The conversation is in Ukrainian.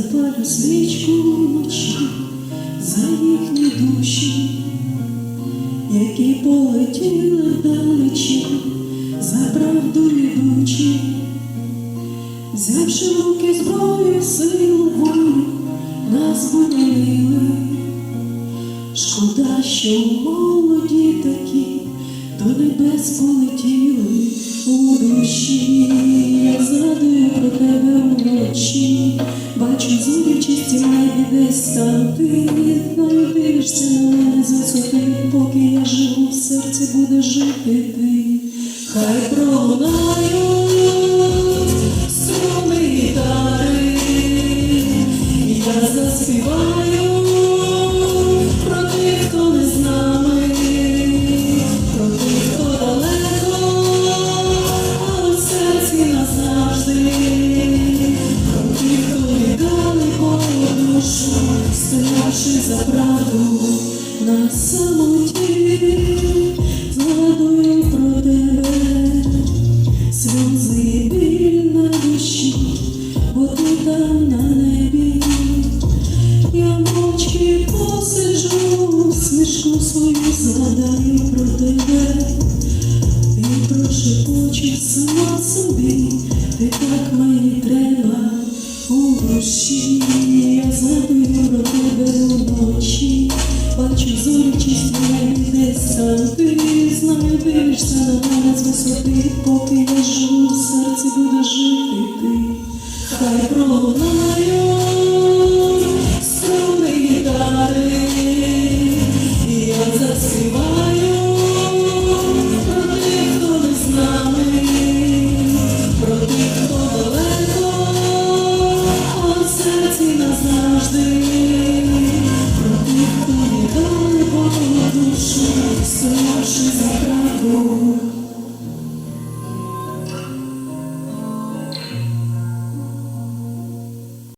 запалю свічку вночі за їхні душі, які полетіли вдалечі, за правду йдучі, взявши руки зброю, силу волю, нас боронили. Шкода, що молоді такі до небес полетіли у душі. Я згадую про тебе вночі, в чистім десь там ти надишся на мене з висоти, поки я живу, в серці буде жити ти. Хай пролунають струни гітари, я заспіваю прошепочу сама собі, ти так мені треба у душі, небі десь там ти дивишся на мене з висоти, поки я живу, в серці буде жити ти, хай пролунають Все наше за правду